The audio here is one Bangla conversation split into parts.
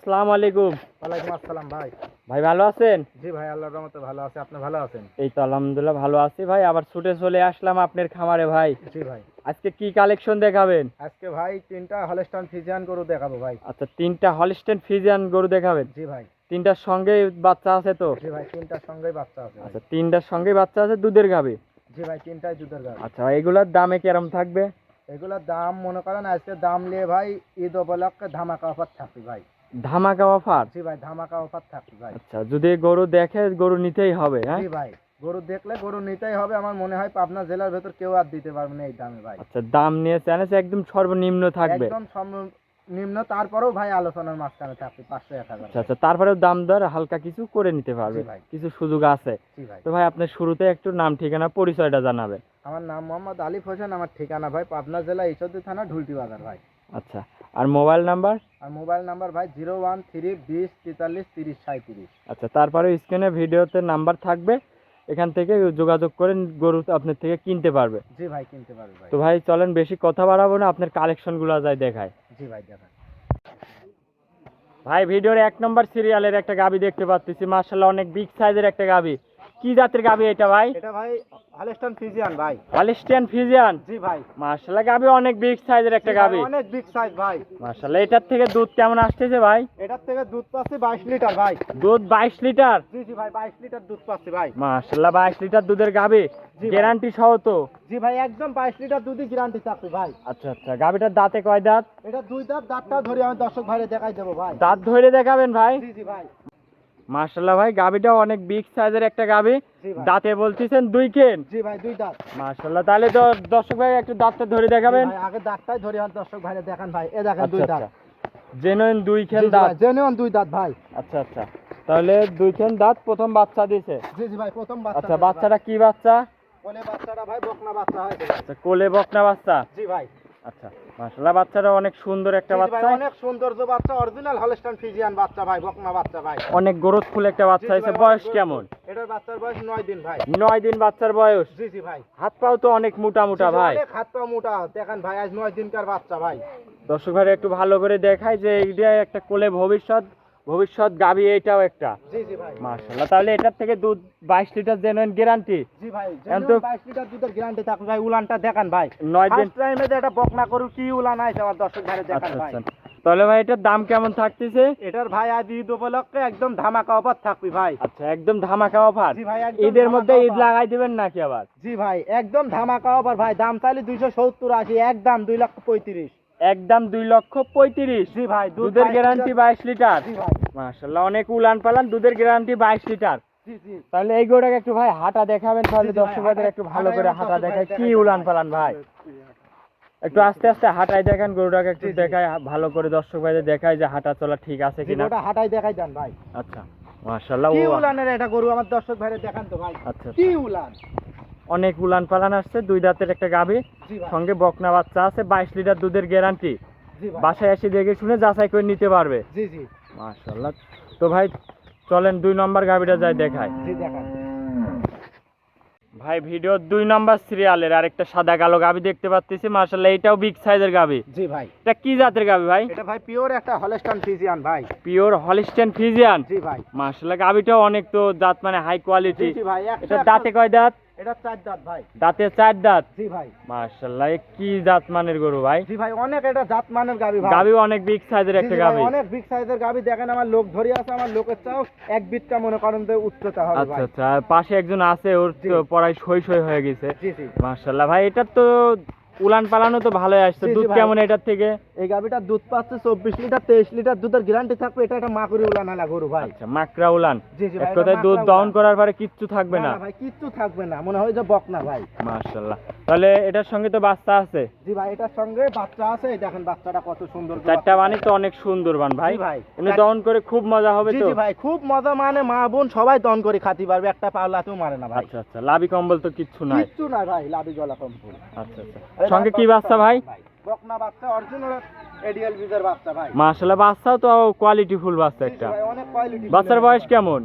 আসসালামু আলাইকুম। ওয়ালাইকুম আসসালাম ভাই। ভাই ভালো আছেন? জি ভাই আল্লাহর রহমতে ভালো আছে। আপনি ভালো আছেন? এই তো আলহামদুলিল্লাহ ভালো আছি ভাই। আবার ছুটে চলে আসলাম আপনার খামারে ভাই। জি ভাই। আজকে কি কালেকশন দেখাবেন? আজকে ভাই তিনটা ফিজিয়ান গরু দেখাবো ভাই। আচ্ছা তিনটা হলিস্টেন ফিজিয়ান গরু দেখাবেন? জি ভাই। তিনটার সঙ্গে বাচ্চা আছে তো? জি ভাই তিনটার সঙ্গেই বাচ্চা আছে আচ্ছা তিনটার সঙ্গে বাচ্চা আছে দুধের গাবে জি ভাই তিনটাই দুধের গাড়ি আচ্ছা এগুলোর দামে কিরম থাকবে? এগুলোর দাম মনে করেন আজকে দাম নিয়ে ভাই ঈদ উপলক্ষে ধামাকা অফার থাকবে ভাই। ধামাকা অফার জি ভাই ধামাকা অফার থাকবে ভাই। আচ্ছা যদি গরু দেখে গরু নিতেই হবে হ্যাঁ? জি ভাই গরু দেখলে গরু নিতেই হবে। আমার মনে হয় পাবনা জেলার ভেতর কেউ আর দিতে পারবে না এই দামে ভাই। আচ্ছা দাম নিয়ে চ্যানেল একদম সর্বনিম্ন থাকবে। একদম সম- নিম্ন তারপরেও ভাই আলোচনার মাঝখানে থাকবে পাঁচশো এক হাজার। আচ্ছা আচ্ছা তারপরেও দাম দর হালকা কিছু করে নিতে পারবে। ভাই। কিছু সুযোগ আছে। জি ভাই। তো ভাই আপনার শুরুতে একটু নাম ঠিকানা পরিচয়টা জানাবেন। আমার নাম মোহাম্মদ আলিফ হোসেন আমার ঠিকানা ভাই পাবনা জেলা ঈশ্বরদী থানা ঢুলটি বাজার ভাই। আচ্ছা আর মোবাইল নাম্বার? আর মোবাইল নাম্বার ভাই জিরো ওয়ান থ্রি বিশ তেতাল্লিশ তিরিশ সাঁত্রিশ আচ্ছা তারপরে স্ক্রিনে ভিডিওতে নাম্বার থাকবে এখান থেকে যোগাযোগ করে গরু আপনার থেকে কিনতে পারবে। জি ভাই কিনতে পারবে ভাই। তো ভাই চলেন বেশি কথা বাড়াবো না আপনার কালেকশনগুলো যাই দেখায়। জি ভাই দেখান। ভাই ভিডিওর এক নম্বর সিরিয়ালের একটা গাবি দেখতে পাচ্ছি মার্শাল্লাহ অনেক বিগ সাইজের একটা গাবি। কি জাতের গাবি এটা ভাই? এটা ভাই হলেস্টন ফিজিয়ান ভাই। ফিজিয়ান জি ভাই। গাবি অনেক বিগ সাইজের একটা গাবি। অনেক বিগ সাইজ ভাই। এটার থেকে দুধ কেমন আসতেছে ভাই? এটার থেকে দুধ পাচ্ছি বাইশ লিটার ভাই। দুধ বাইশ লিটার? জি জি ভাই বাইশ লিটার দুধ পাচ্ছি ভাই। মার্শাল্লাহ বাইশ লিটার দুধের গাবি। গ্যারান্টি সহ তো। জি ভাই একদম বাইশ লিটার দুধই গ্যারান্টি থাকবে ভাই। আচ্ছা আচ্ছা গাবিটার দাঁতে কয় দাঁত? এটা দুই দাঁত দাঁতটা ধরে আমি দর্শক ভাইরে দেখাই দেবো ভাই। দাঁত ধরে দেখাবেন ভাই? জি জি ভাই। মার্শাল্লাহ ভাই গাবিটা অনেক বিগ সাইজের একটা গাবি। দাঁতে বলতেছেন দুই কেন? জি ভাই দুই দাঁত। মার্শাল্লাহ তাহলে তো দর্শক ভাই একটু দাঁতটা ধরে দেখাবেন। ভাই, আগে দাঁতটাই ধরে আমার দর্শক ভাইরে দেখান ভাই। এ দেখেন দুই আচ্ছা দাঁত। আচ্ছা। জেনুইন দুই খেন দাঁত। জেনুয়ান দুই দাঁত ভাই। আচ্ছা আচ্ছা। তাহলে দুই খেন দাঁত প্রথম বাচ্চা দিয়েছে জি জি ভাই প্রথম বাচ্চা আচ্ছা বাচ্চাটা কি বাচ্চা? কোলে বাচ্চাটা ভাই বকনা বাচ্চা হয়েছে। আচ্ছা কোলে বকনা বাচ্চা। জি ভাই। আচ্ছা। মার্শাল্লাহ বাচ্চাটা অনেক সুন্দর একটা বাচ্চা। অনেক যে বাচ্চা অরিজিনাল হলস্টাইন ফিজিয়ান বাচ্চা ভাই বকনা বাচ্চা ভাই। অনেক গ্রোথফুল একটা বাচ্চা হইছে হয়েছে। বয়স কেমন? এটার বাচ্চার বয়স 9 দিন ভাই। 9 দিন বাচ্চার বয়স? জি জি ভাই। হাত পাও তো অনেক মোটা মোটা ভাই। অনেক হাত পা মোটা। দেখেন ভাই আজ নয় দিনকার বাচ্চা ভাই। দর্শক ভাই একটু ভালো করে দেখাই যে এই একটা কোলে ভবিষ্যৎ ভবিষ্যৎ গাবি এইটাও একটা। জি জি ভাই। মার্শাল্লাহ তাহলে এটার থেকে দুধ বাইশ লিটার জেনুইন গ্যারান্টি জি ভাই এখন তো- বাইশ লিটার দুধের গ্যারান্টি থাকবে ভাই উলানটা দেখান ভাই। নয় দিন ফার্স্ট টাইমে যে এটা বকনা করু কি উলান আছে আমার দর্শক ভাইরে দেখান আচ্ছা ভাই। আচ্ছা। তাহলে ভাই এটার দাম কেমন থাকতেছে? এটার ভাই আজ ঈদ উপলক্ষে একদম ধামাকা অফার থাকবে ভাই। আচ্ছা একদম ধামাকা অফার? জি ভাই ঈদের মধ্যে ঈদ লাগাই দিবেন নাকি আবার? জি ভাই একদম ধামাকা অফার ভাই দাম তাহলে দুইশো সত্তর আশি একদম দুই লক্ষ পঁয়ত্রিশ। একদম দুই লক্ষ পঁয়ত্রিশ। জি ভাই দুধের গ্যারান্টি বাইশ লিটার। মার্শাল্লাহ অনেক উলান পালান দুধের গ্যারান্টি বাইশ লিটার। তাহলে এই গরুটাকে একটু ভাই হাঁটা দেখাবেন তাহলে জি, জি ভাই, দর্শক ভাইদের হাঁটা- একটু ভালো করে হাঁটা দেখায়। কি উলান পালান ভাই? একটু আস্তে আস্তে হাঁটাই দেখেন গরুটাকে একটু। দেখায় ভালো করে দর্শক ভাইদের দেখায় যে হাঁটা চলা ঠিক আছে কিনা। ওটা হাঁটাই দেখাই যান ভাই। আচ্ছা মার্শাল্লাহ কি উলানের এটা গরু আমার দর্শক ভাইরে দেখান তো ভাই। আচ্ছা কি উলান? অনেক উলান পালান আসছে দুই দাঁতের একটা গাভী সঙ্গে বকনা বাচ্চা আছে বাইশ লিটার দুধের গ্যারান্টি বাসায় এসে দেখে শুনে যাচাই করে নিতে পারবে। তো ভাই চলেন দুই নম্বর গাভীটা যাই দেখায় ভাই ভিডিও দুই নম্বর সিরিয়ালের আরেকটা সাদা কালো গাভী দেখতে পাচ্ছি মার্শাল্লাহ এটাও বিগ সাইজের গাভী। জি ভাই। এটা কি জাতের গাভী ভাই? এটা ভাই পিওর একটা হলস্টান ফিজিয়ান ভাই। পিওর হলিস্টেন ফিজিয়ান জি ভাই। মার্শাল্লাহ গাভীটাও অনেক তো দাঁত মানে হাই কোয়ালিটি জি ভাই এটা দাঁতে কয় দাঁত? এটা চার দাঁত ভাই। দাঁতে চার দাঁত? জি ভাই। মার্শাল্লাহ কি জাত মানের গরু ভাই? জি ভাই অনেক এটা জাত মানের গাবি ভাই। অনেক বিগ সাইজের জি, একটা জি গাভী অনেক বিগ সাইজের গাবি। দেখেন আমার লোক ধরে আছে আমার লোকের চাও এক বিটটা মনে করেন যে উচ্চতা হবে আচ্ছা আচ্ছা পাশে একজন আছে ওর পড়ায় সই সই হয়ে গেছে। জি ভাই এটা তো উলান পালানো তো ভালোই আসছে। দুধ কেমন এটার থেকে? এই গাবিটার দুধ পাচ্ছে চব্বিশ লিটার তেইশ লিটার দুধের গ্যারান্টি থাকবে এটা একটা মাকড়ি উলান আলা গরু ভাই। আচ্ছা মাকড়া উলান। এক কথায় দুধ দহন করার পরে কিচ্ছু থাকবে না ভাই কিচ্ছু থাকবে না। মনে হয় যে বক না ভাই। মার্শাল্লাহ তাহলে এটার সঙ্গে তো বাচ্চা আছে? জি ভাই এটার সঙ্গে বাচ্চা আছে। দেখেন বাচ্চাটা কত সুন্দর চারটা বানি তো অনেক সুন্দরবান ভাই। ভাই। এমনি দহন করে খুব মজা হবে তো? জি ভাই খুব মজা মানে মা বোন সবাই দন করে খাতি পারবে একটা পাওলাতেও মারে না ভাই। আচ্ছা আচ্ছা লাভি কম্বল তো কিচ্ছু নাই। কিচ্ছু না ভাই লাভি গলা কম ফুল আচ্ছা আচ্ছা। সঙ্গে কি বাচ্চা ভাই? বকনা বাচ্চা অরিজিনাল এডিএল বিজের বাচ্চা ভাই। মার্শাল্লাহ বাচ্চাও তো কোয়ালিটি ফুল বাচ্চা একটা। ভাই, অনেক কোয়ালিটি বাচ্চার বয়স কেমন?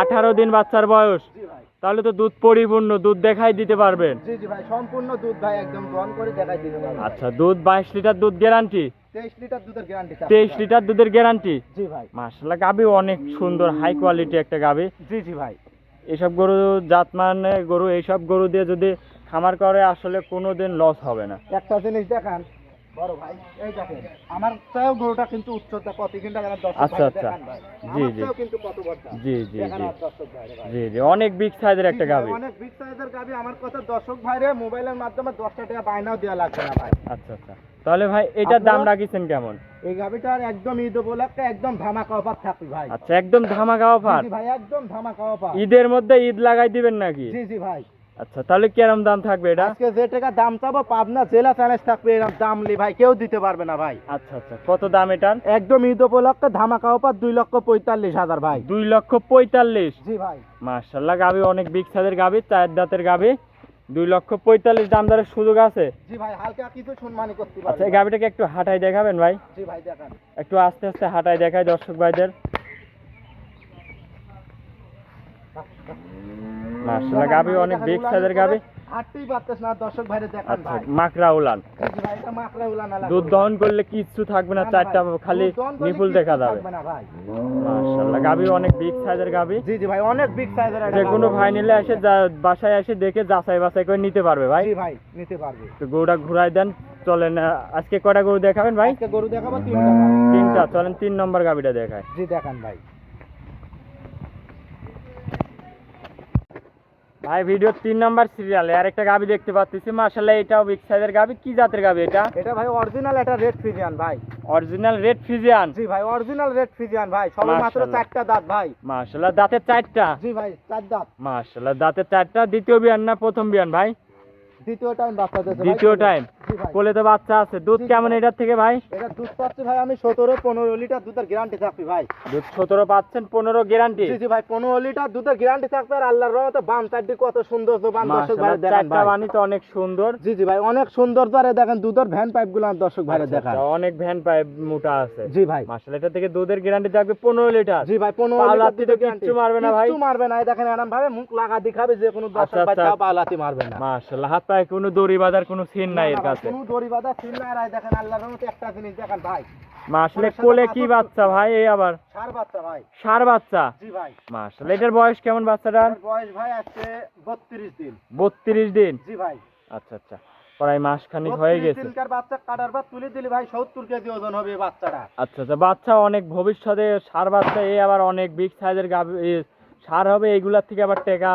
আঠারো দিন বাচ্চার বয়স? জি ভাই। তাহলে তো দুধ পরিপূর্ণ দুধ দেখাই দিতে পারবেন। জি জি ভাই সম্পূর্ণ দুধ ভাই একদম দন করে দেখাই দিতে পারব আচ্ছা দুধ বাইশ লিটার দুধ গ্যারান্টি? তেইশ লিটার দুধের গ্যারান্টি তেইশ লিটার দুধের গ্যারান্টি জি ভাই। মাসাল্লাহ গাবি অনেক সুন্দর হাই কোয়ালিটি একটা গাবি। জি জি ভাই। এসব গরু জাতমান গরু এইসব গরু দিয়ে যদি খামার করে আসলে কোনোদিন লস হবে না। একটা জিনিস দেখান বড় ভাই এই দেখেন আমার চেয়েও গরুটা কিন্তু উচ্চতা কত কিন্তু আমার দর্শক আচ্ছা, আচ্ছা। জি, জি। কিন্তু কত বড় জি জি জি। আর দর্শক ভাই ভাই। জি জি। অনেক বিগ সাইজের একটা গাবি অনেক বিগ সাইজের গাবি আমার কথা দর্শক ভাইরে মোবাইলের মাধ্যমে দশটা টাকা বায়নাও দেওয়া লাগবে না ভাই। আচ্ছা আচ্ছা। তাহলে ভাই এটার দাম রাখিছেন কেমন? এই গাবিটার একদম ঈদ উপলক্ষে একদম ধামাকা অফার থাকবে ভাই। আচ্ছা একদম ধামাকা অফার ভাই একদম ধামাকা অফার ঈদের মধ্যে ঈদ লাগাই দিবেন নাকি? জি জি ভাই। আচ্ছা তাহলে কিরম দাম থাকবে এটা? আজকে যে টাকা দাম চাবো পাবনা জেলা চ্যালেঞ্জ থাকবে এরকম দাম লি ভাই কেউ দিতে পারবে না ভাই। আচ্ছা আচ্ছা কত দাম এটার? একদম ঈদ উপলক্ষে ধামাকা অফার দুই লক্ষ পঁয়তাল্লিশ হাজার ভাই। দুই লক্ষ পঁয়তাল্লিশ? জি ভাই। মার্শাল্লাহ গাবি অনেক বিগ সাইজের গাবি চার দাঁতের গাবি। দুই লক্ষ পঁয়তাল্লিশ দাম দরের সুযোগ আছে? জি ভাই হালকা কিছু সম্মানী করতে আচ্ছা এই গাবিটাকে একটু হাঁটাই দেখাবেন ভাই। জি ভাই দেখান। একটু আস্তে আস্তে হাঁটাই দেখাই দর্শক ভাইদের। মার্শাল্লাহ গাবি অনেক বিগ সাইজের গাবি। হাঁটতেই পারতেছ না দর্শক ভাইরে দেখান আচ্ছা ভাই। মাকড়া উলান। এটা মাকড়া উলানা লাগবে দুধ দহন করলে কিচ্ছু থাকবে না চারটা খালি নিপুল দেখা যাবে। মার্শাল্লাহ গাবি অনেক বিগ সাইজের গাবি। জি জি ভাই অনেক বিগ সাইজের যে কোনো ভাই নিলে এসে বাসায় এসে দেখে যাচাই বাছাই করে নিতে পারবে ভাই। জি ভাই নিতে পারবে। তো গরুটা ঘুরাই দেন চলেন আজকে কয়টা গরু দেখাবেন ভাই? আজকে গরু দেখাবো তিনটা। তিনটা চলেন তিন নম্বর গাবিটা দেখায় জি দেখান ভাই। ভাই ভিডিও তিন নম্বর সিরিয়াল আর একটা গাবি দেখতে পাচ্ছি মার্শাল্লাহ এটাও বিগ সাইজের গাবি। কি জাতের গাবি এটা? এটা ভাই অরিজিনাল এটা রেড ফিজিয়ান ভাই। অরিজিনাল রেড ফিজিয়ান জি ভাই অরিজিনাল রেড ফিজিয়ান ভাই সবে মাত্র চারটা দাঁত ভাই। মার্শাল্লাহ দাঁতের চারটা? জি ভাই চার দাঁত। মার্শাল্লাহ দাঁতের চারটা দ্বিতীয় বিয়ান না প্রথম বিয়ান ভাই? দ্বিতীয় টাইম বাচ্চা দিয়েছে দ্বিতীয় টাইম কোলে তো বাচ্চা আছে। দুধ কেমন এটার থেকে ভাই? এটা দুধ পাচ্ছি ভাই আমি সতেরো পনেরো লিটার দুধের গ্যারান্টি থাকবি ভাই। দুধ সতেরো পাচ্ছেন পনেরো গ্যারান্টি জি জি ভাই পনেরো লিটার দুধের গ্যারান্টি থাকবে আর আল্লাহর রহমতে চারটি কত সুন্দর তো বাম দর্শক ভাই দেখেন ভাই। বানি তো অনেক সুন্দর। জি জি ভাই অনেক সুন্দর ধরে দেখেন দুধের ভ্যান পাইপগুলো দর্শক ভাইরে আচ্ছা, দেখান। আচ্ছা, অনেক ভ্যান পাইপ মোটা আছে। জি ভাই। মার্শাল্লাহ এটা থেকে দুধের গ্যারান্টি থাকবে পনেরো লিটার। জি ভাই পনেরো লিটার তো কিচ্ছু মারবে না ভাই? কিচ্ছু মারবে না। দেখেন এরম ভাবে মুখ লাগা দেখাবে যে কোনো দর্শক আচ্ছা, ভাই। তাও পাওলাতি মারবে না। মার্শাল্লাহ হাত পায়ে কোনো দড়ি বাঁধার কোনো সিন নাই এর কাছে। কোনো দড়ি বাঁধা ছিল না আর দেখেন আল্লাহর রহমতে একটা জিনিস দেখেন ভাই। মার্শাল্লাহ কোলে কি বাচ্চা ভাই এই আবার? সার বাচ্চা ভাই। সার বাচ্চা? জি ভাই। মার্শাল্লাহ এটার বয়স কেমন বাচ্চাটার? বয়স ভাই আজকে বত্রিশ দিন। বত্রিশ দিন? জি ভাই। আচ্ছা আচ্ছা। প্রায় মাস খানিক হয়ে গেছে। দিনকার বাচ্চা কাটার পর তুলে দিলে ভাই সত্তর কেজি ওজন হবে বাচ্চাটা। আচ্ছা আচ্ছা বাচ্চা অনেক ভবিষ্যতে সার বাচ্চা এই আবার অনেক বিগ সাইজের গাভি সার হবে এইগুলার থেকে আবার টাকা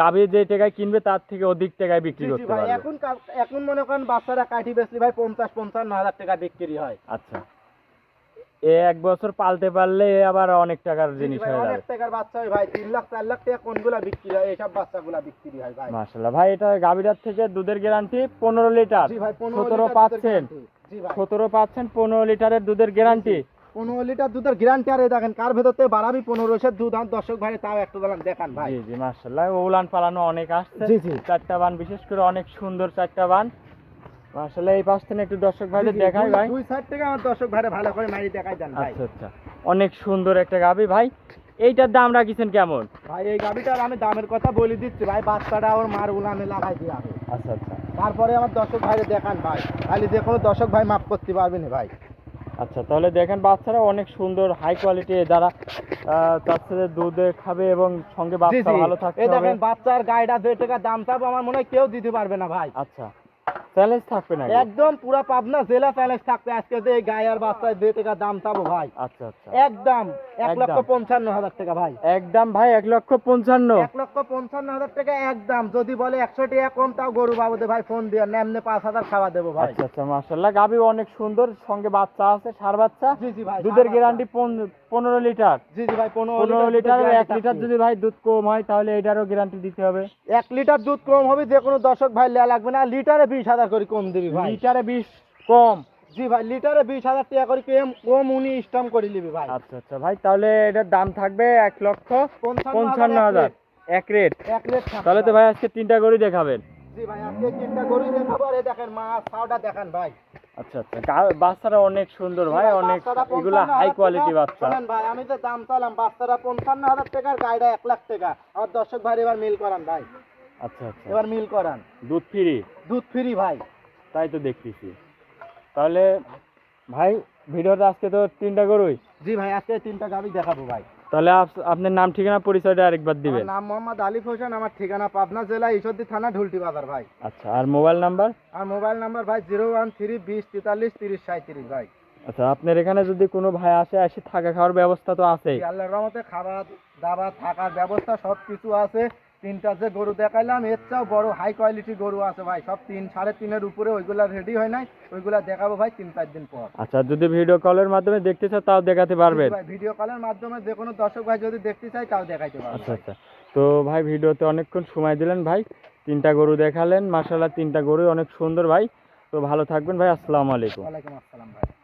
গাভি যে টাকায় কিনবে তার থেকে অধিক টাকায় বিক্রি করতে ভাই পারবে। এখন এখন মনে করেন বাচ্চারা কাঠি বেচলি ভাই পঞ্চাশ পঞ্চান্ন হাজার টাকা বিক্রি হয়। আচ্ছা। এ এক বছর পালতে পারলে আবার অনেক টাকার জিনিস ভাই, হয়ে অনেক টাকার বাচ্চা হয় ভাই তিন লাখ চার লাখ টাকা কোনগুলা বিক্রি হয়? এইসব বাচ্চাগুলা বিক্রি হয় ভাই। মাশাল্লাহ ভাই এটা গাভিটার থেকে দুধের গ্যারান্টি পনেরো লিটার। জি ভাই সতেরো পাচ্ছেন। জি ভাই। সতেরো পাচ্ছেন পনেরো লিটারের দুধের গ্যারান্টি। পনেরো লিটার দুধের গ্যারান্টি আর দেখেন কার ভেতর থেকে বাড়াবি পনেরোশের দুধ আর দর্শক ভাই তাও একটু বেলান দেখান ভাই। জি জি মাশাল্লাহ ওলান পালানো অনেক আসছে। জি, জি। চারটা বান বিশেষ করে অনেক সুন্দর চারটা বান। মাশাল্লাহ এই পাশ থেকে একটু দর্শক ভাইদের দেখাই ভাই। দুই সাইড থেকে আমার দর্শক ভাইরে ভালো করে মারি দেখাই দেন ভাই। আচ্ছা আচ্ছা অনেক সুন্দর একটা গাভি ভাই। এইটার দাম রাখিছেন কেমন? ভাই এই গাবিটার আমি দামের কথা বলে দিচ্ছি ভাই বাচ্চাটা ওর মার উলানে লাগাই দিয়ে আচ্ছা আচ্ছা। তারপরে আমার দর্শক ভাইরে দেখান ভাই। খালি যে কোনো দর্শক ভাই মাফ করতে পারবে না ভাই। আচ্ছা তাহলে দেখেন বাচ্চারা অনেক সুন্দর হাই কোয়ালিটি যারা যে দুধে খাবে এবং সঙ্গে বাচ্চা ভালো এই দেখেন বাচ্চার গায়েটা যে টাকা দাম চাবো আমার মনে হয় কেউ দিতে পারবে না ভাই। আচ্ছা। চ্যালেঞ্জ থাকবে না একদম পুরা পাবনা জেলা চ্যালেঞ্জ থাকবে। আজকে যে এই গায়ে আর বাচ্চায় যে টাকা দাম চাবো ভাই। আচ্ছা আচ্ছা। একদম এক লক্ষ পঞ্চান্ন হাজার টাকা ভাই। একদম ভাই এক লক্ষ পঞ্চান্ন। এক লক্ষ পঞ্চান্ন হাজার টাকা একদম। যদি বলে একশো টাকা কম তাও গরু বাবুদের ভাই ফোন দিয়ে নেমনে পাঁচ হাজার খাওয়া দেবো ভাই। আচ্ছা আচ্ছা মার্শাল্লাহ গাভি অনেক সুন্দর সঙ্গে বাচ্চা আছে সার বাচ্চা। জি জি ভাই দুধের গ্যারান্টি পনেরো লিটার। জি জি ভাই পনেরো লিটার এক লিটার যদি ভাই দুধ কম হয় তাহলে এটারও গ্যারান্টি দিতে হবে। এক লিটার দুধ কম হবে যে কোনো দর্শক ভাই লাগবে না। লিটারে বিশ হাজার করে কম দিবি ভাই। লিটারে বিশ কম। জি ভাই লিটারে বিশ হাজার টাকা করে কম কম উনি স্টাম করে নিবি ভাই। আচ্ছা আচ্ছা ভাই তাহলে এটার দাম থাকবে এক লক্ষ পঞ্চান্ন হাজার হাজার। এক রেট? এক রেট তাহলে তো ভাই। আজকে তিনটা গরু দেখাবেন। জি ভাই আজকে তিনটা গরু দেখাবো আর দেখেন মাছ ছাওটা দেখান ভাই। আচ্ছা আচ্ছা। বাচ্চারা অনেক সুন্দর ভাই অনেক এগুলা হাই কোয়ালিটি বাচ্চা। ভাই আমি তো দাম চালাম বাচ্চাটা পঞ্চান্ন হাজার টাকার গাড়িটা এক লাখ টাকা। আমার দর্শক ভাই এবার মিল করান ভাই। আচ্ছা আচ্ছা। এবার মিল করান। দুধ ফ্রি? দুধ ফ্রি ভাই। তাই তো দেখতেছি। তাহলে ভাই ভিডিওতে আজকে তো তিনটা গরুই? জি ভাই আজকে তিনটা গাবি দেখাবো ভাই। তাহলে আপনার নাম ঠিকানা পরিচয়টা আরেকবার দিবেন। নাম মোহাম্মদ আলিফ হোসেন আমার ঠিকানা পাবনা জেলা ঈশ্বরদী থানা ঢুলটি বাজার ভাই। আচ্ছা আর মোবাইল নাম্বার? আর মোবাইল নাম্বার ভাই জিরো ওয়ান থ্রি বিশ তেতাল্লিশ তিরিশ সাঁত্রিশ ভাই। আচ্ছা আপনার এখানে যদি কোনো ভাই আসে আসে থাকা খাওয়ার ব্যবস্থা তো আছেই। আল্লাহর রহমতে খাবার দাবার থাকার ব্যবস্থা সব কিছু আছে। তিনটা যে গরু দেখাইলাম এর চেয়েও বড় হাই কোয়ালিটি গরু আছে ভাই। সব তিন সাড়ে তিনের উপরে ওইগুলা রেডি হয় নাই ওইগুলা দেখাবো ভাই তিন চার দিন পর। আচ্ছা যদি ভিডিও কলের মাধ্যমে দেখতে চাও তাও দেখাতে পারবেন। ভাই ভিডিও কলের মাধ্যমে যে কোনো দর্শক ভাই যদি দেখতে চাই তাও দেখাইতে পারব আচ্ছা আচ্ছা। তো ভাই ভিডিওতে অনেকক্ষণ সময় দিলেন ভাই। তিনটা গরু দেখালেন মাসাল্লাহ তিনটা গরু অনেক সুন্দর ভাই। তো ভালো থাকবেন ভাই আসসালামু আলাইকুম। ওয়ালাইকুম আসসালাম ভাই।